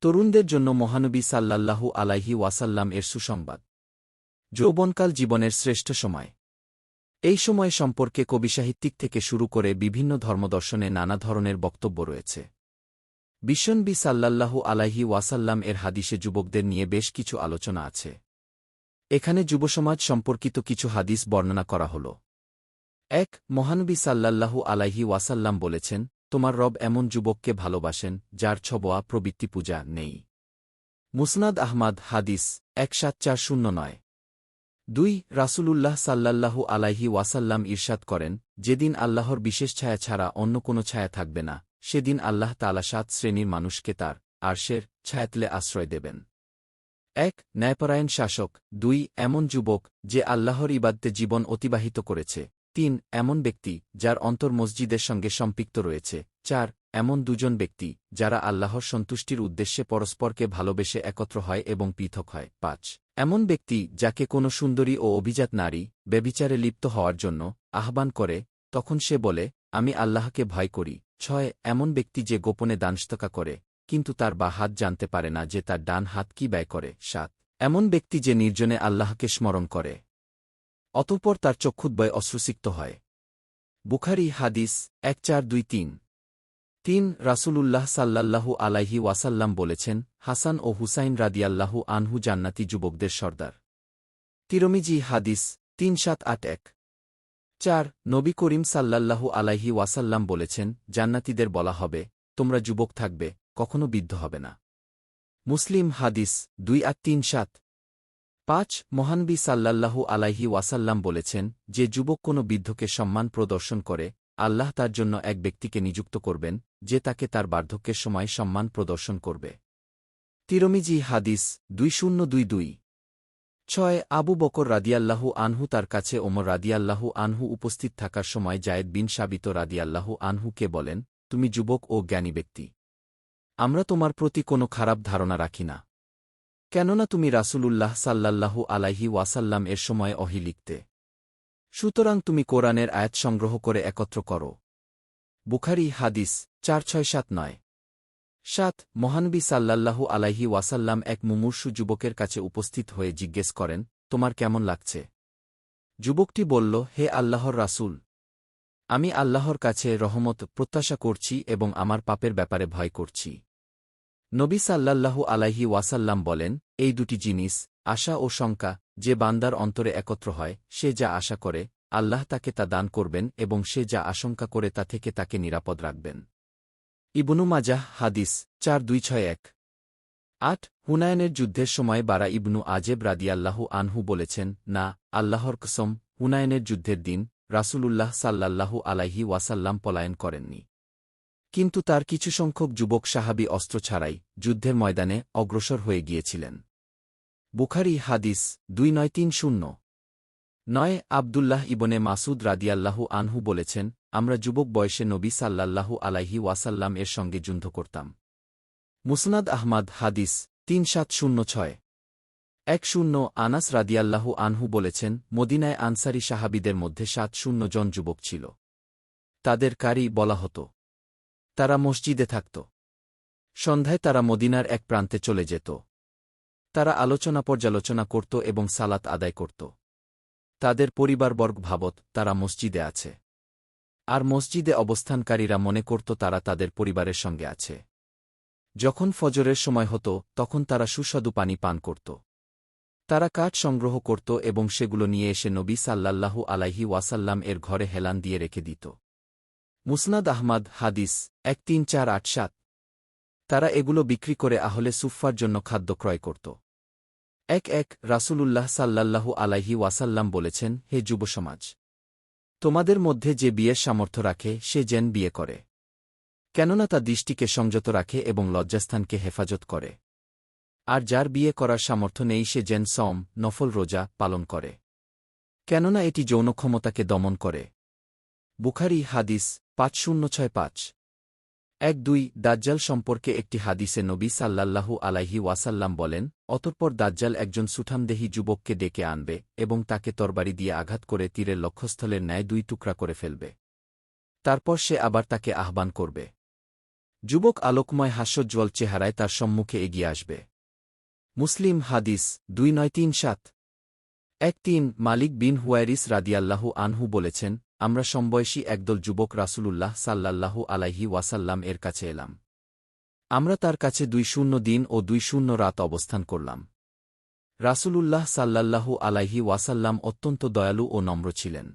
তরুণদের জন্য মহানবী সাল্লাল্লাহু আলাইহি ওয়াসাল্লাম এর সুসংবাদ। যৌবনকাল জীবনের শ্রেষ্ঠ সময়। এই সময় সম্পর্কে কবিসাহিত্যিক থেকে শুরু করে বিভিন্ন ধর্মদর্শনে নানা ধরনের বক্তব্য রয়েছে। বিশ্বনবী সাল্লাল্লাহু আলাইহি ওয়াসাল্লাম এর হাদিসে যুবকদের নিয়ে বেশ কিছু আলোচনা আছে। এখানে যুবসমাজ সম্পর্কিত কিছু হাদিস বর্ণনা করা হল। এক, মহানবী সাল্লাল্লাহু আলাইহি ওয়াসাল্লাম বলেছেন তোমার রব এমন যুবককে ভালোবাসেন, যার ছবোয়া প্রবৃত্তি পূজা নেই। মুসনাদ আহমাদ, হাদিস, এক সাত চার শূন্য নয়। দুই, রাসূলুল্লাহ সাল্লাল্লাহু আলাইহি ওয়াসাল্লাম ইরশাদ করেন, যেদিন আল্লাহর বিশেষ ছায়া ছাড়া অন্য কোনো ছায়া থাকবে না, সেদিন আল্লাহ তালা সাত শ্রেণির মানুষকে তার আরশের ছায়াতলে আশ্রয় দেবেন। এক, ন্যায়পরায়ণ শাসক। দুই, এমন যুবক, যে আল্লাহর ইবাদ্যে জীবন অতিবাহিত করেছে তিন, এমন ব্যক্তি যার অন্তর মসজিদের সঙ্গে সম্পৃক্ত রয়েছে। চার, এমন দুজন ব্যক্তি যারা আল্লাহর সন্তুষ্টির উদ্দেশ্যে পরস্পরকে ভালোবেসে একত্র হয় এবং পৃথক হয়। পাঁচ, এমন ব্যক্তি যাকে কোনো সুন্দরী ও অভিজাত নারী বেবিচারে লিপ্ত হওয়ার জন্য আহ্বান করে, তখন সে বলে, আমি আল্লাহকে ভয় করি। ছয়, এমন ব্যক্তি যে গোপনে দানস্তকা করে, কিন্তু তার বা হাত জানতে পারে না যে তার ডান হাত কি ব্যয় করে। সাত, এমন ব্যক্তি যে নির্জনে আল্লাহকে স্মরণ করে। অতঃপর তার চক্ষুদ্বয় অশ্রুসিক্ত হয়। বুখারি হাদিস এক চার দুই তিন। তিন, রাসূলুল্লাহ সাল্লাল্লাহু আলাইহি ওয়াসাল্লাম বলেছেন, হাসান ও হুসাইন রাদিয়াল্লাহু আনহু জান্নাতি যুবকদের সর্দার। তিরমিজি হাদিস তিন সাত আট এক। চার, নবী করিম সাল্লাল্লাহু আলাইহি ওয়াসাল্লাম বলেছেন, জান্নাতিদের বলা হবে, তোমরা যুবক থাকবে, কখনো বিদ্ধ হবে না। মুসলিম হাদিস দুই আট তিন সাত। পাঁচ, মহানবী সাল্লাল্লাহু আলাইহি ওয়াসাল্লাম বলেছেন, যে যুবক কোনো বৃদ্ধকে সম্মান প্রদর্শন করে, আল্লাহ তার জন্য এক ব্যক্তিকে নিযুক্ত করবেন, যে তাকে তার বার্ধক্যের সময় সম্মান প্রদর্শন করবে। তিরমিজি হাদিস দুই শূন্য দুই দুই। ছয়, আবু বকর রাদিয়াল্লাহু আনহু তার কাছে ওমর রাদিয়াল্লাহু আনহু উপস্থিত থাকার সময় জায়েদ বিন সাবিত রাদিয়াল্লাহু আনহুকে বলেন, তুমি যুবক ও জ্ঞানী ব্যক্তি। আমরা তোমার প্রতি কোনো খারাপ ধারণা রাখি না। কেননা তুমি রাসূলুল্লাহ সাল্লাল্লাহু আলাইহি ওয়াসাল্লাম এর সময় অহি লিখতে। সুতরাং তুমি কোরআনের আয়াত সংগ্রহ করে একত্র করো। বুখারি হাদিস চার ছয় সাত নয়। সাত মহানবী সাল্লাল্লাহু আলাইহি ওয়াসাল্লাম এক মুমূর্ষু যুবকের কাছে উপস্থিত হয়ে জিজ্ঞেস করেন, তোমার কেমন লাগছে? যুবকটি বলল, হে আল্লাহর রাসূল, আমি আল্লাহর কাছে রহমত, প্রত্যাশা করছি এবং আমার পাপের ব্যাপারে ভয় করছি। নবী সাল্লাল্লাহু আলাইহি ওয়াসাল্লাম বলেন, এই দুটি জিনিস, আশা ও শঙ্কা, যে বান্দার অন্তরে একত্র হয়, সে যা আশা করে, আল্লাহ তাকে তা দান করবেন এবং সে যা আশঙ্কা করে তা থেকে তাকে নিরাপদ রাখবেন। ইবনু মাজাহ, হাদিস, চার দুই ছয় এক। আট, হুনায়নের যুদ্ধের সময় বারা ইবনু আজেব রাদিয়াল্লাহু আনহু বলেছেন, না, আল্লাহর কসম, হুনায়নের যুদ্ধের দিন, রাসূলুল্লাহ সাল্লাল্লাহু আলাইহি ওয়াসাল্লাম পলায়ন করেননি। কিন্তু তার কিছু সংখ্যক যুবক সাহাবি অস্ত্র ছাড়াই যুদ্ধের ময়দানে অগ্রসর হয়ে গিয়েছিলেন। বুখারি হাদিস দুই নয় তিন শূন্য। নয়, আবদুল্লাহ ইবনে মাসুদ রাদিয়াল্লাহু আনহু বলেছেন, আমরা যুবক বয়সে নবী সাল্লাল্লাহু আলাইহি ওয়াসাল্লাম এর সঙ্গে যুদ্ধ করতাম। মুসনাদ আহমাদ হাদিস তিন সাত শূন্য ছয়। এক শূন্য, আনাস রাদিয়াল্লাহু আনহু বলেছেন, মদিনায় আনসারি সাহাবিদের মধ্যে সাত শূন্য জন যুবক ছিল। তাদের কারি বলা হতো। তারা মসজিদে থাকত। সন্ধ্যায় তারা মদিনার এক প্রান্তে চলে যেত। তারা আলোচনা পর্যালোচনা করত এবং সালাত আদায় করত। তাদের পরিবারবর্গ ভাবত তারা মসজিদে আছে। আর মসজিদে অবস্থানকারীরা মনে করত তারা তাদের পরিবারের সঙ্গে আছে। যখন ফজরের সময় হতো, তখন তারা সুস্বাদু পানি পান করত। তারা কাঠ সংগ্রহ করত এবং সেগুলো নিয়ে এসে নবী সাল্লাল্লাহু আলাইহি ওয়াসাল্লাম এর ঘরে হেলান দিয়ে রেখে দিত। মুসনাদ আহমাদ হাদিস, এক তিন চার আট সাত। তারা এগুলো বিক্রি করে আহলে সুফার জন্য খাদ্য ক্রয় করত। এক এক রাসূলুল্লাহ সাল্লাল্লাহু আলাইহি ওয়াসাল্লাম বলেছেন, হে যুব সমাজ, তোমাদের মধ্যে যে বিয়ের সামর্থ্য রাখে, সে যেন বিয়ে করে। কেননা তা দৃষ্টিকে সংযত রাখে এবং লজ্জাস্থানকে হেফাজত করে। আর যার বিয়ে করার সামর্থ্য নেই, সে যেন সম নফল রোজা পালন করে। কেননা এটি যৌন ক্ষমতাকে দমন করে। বুখারি হাদিস পাঁচ শূন্য ছয় পাঁচ। এক দুই, দাজ্জাল সম্পর্কে একটি হাদিসে নবী সাল্লাল্লাহু আলাইহি ওয়াসাল্লাম বলেন, অতঃপর দাজ্জাল একজন সুঠামদেহী যুবককে ডেকে আনবে এবং তাকে তরবারি দিয়ে আঘাত করে তীরের লক্ষ্যস্থলের ন্যায় দুই টুকরা করে ফেলবে। তারপর সে আবার তাকে আহ্বান করবে। যুবক আলোকময় হাস্যোজ্জ্বল চেহারায় তার সম্মুখে এগিয়ে আসবে। মুসলিম হাদিস দুই নয় তিন সাত। এক তিন, মালিক বিন হুয়ারিস রাদিয়াল্লাহু আনহু বলেছেন আমরা সমবয়সী একদল যুবক রাসূলুল্লাহ সাল্লাল্লাহু আলাইহি ওয়াসাল্লাম এর কাছে এলাম। আমরা তার কাছে দুই শূন্য দিন ও দুই শূন্য রাত অবস্থান করলাম। রাসূলুল্লাহ সাল্লাল্লাহু আলাইহি ওয়াসাল্লাম অত্যন্ত দয়ালু ও নম্র ছিলেন।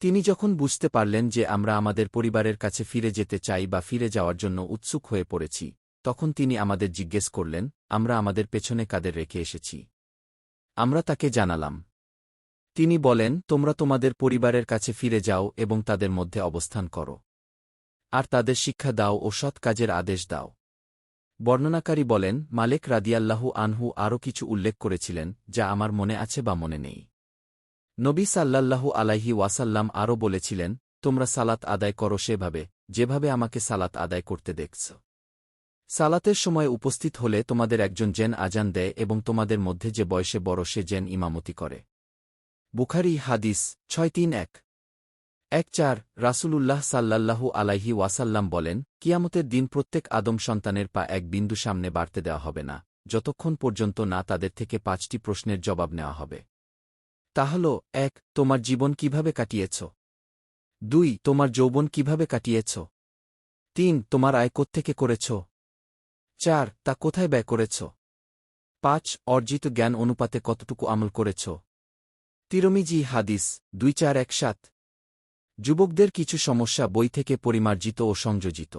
তিনি যখন বুঝতে পারলেন যে আমরা আমাদের পরিবারের কাছে ফিরে যেতে চাই বা ফিরে যাওয়ার জন্য উৎসুক হয়ে পড়েছি, তখন তিনি আমাদের জিজ্ঞেস করলেন, আমরা আমাদের পেছনে কাদের রেখে এসেছি? আমরা তাকে জানালাম তিনি বলেন, তোমরা তোমাদের পরিবারের কাছে ফিরে যাও এবং তাদের মধ্যে অবস্থান করো। আর তাদের শিক্ষা দাও ও সৎ কাজের আদেশ দাও। বর্ণনাকারী বলেন, মালেক রাদিয়াল্লাহু আনহু আরও কিছু উল্লেখ করেছিলেন, যা আমার মনে আছে বা মনে নেই। নবী সাল্লাল্লাহু আলাইহি ওয়াসাল্লাম আরও বলেছিলেন, তোমরা সালাত আদায় করো সেভাবে, যেভাবে আমাকে সালাত আদায় করতে দেখছ। সালাতের সময় উপস্থিত হলে তোমাদের একজন জেন আজান দেয় এবং তোমাদের মধ্যে যে বয়সে বড় সে জেন ইমামতি করে। বুখারি হাদিস ছয় তিন এক। এক চার, রাসূলুল্লাহ সাল্লাল্লাহু আলাইহি ওয়াসাল্লাম বলেন, কিয়ামতের দিন প্রত্যেক আদম সন্তানের পা এক বিন্দু সামনে বাড়তে দেওয়া হবে না, যতক্ষণ পর্যন্ত না তাদের থেকে পাঁচটি প্রশ্নের জবাব নেওয়া হবে। তা হল, এক, তোমার জীবন কীভাবে কাটিয়েছ? দুই, তোমার যৌবন কীভাবে কাটিয়েছ? তিন, তোমার আয় কোত্থেকে করেছ? চার, তা কোথায় ব্যয় করেছ? পাঁচ, অর্জিত জ্ঞান অনুপাতে কতটুকু আমল করেছ? তিরমিজি হাদিস দুই চার এক সাত। যুবকদের কিছু সমস্যা বই থেকে পরিমার্জিত ও সংযোজিত।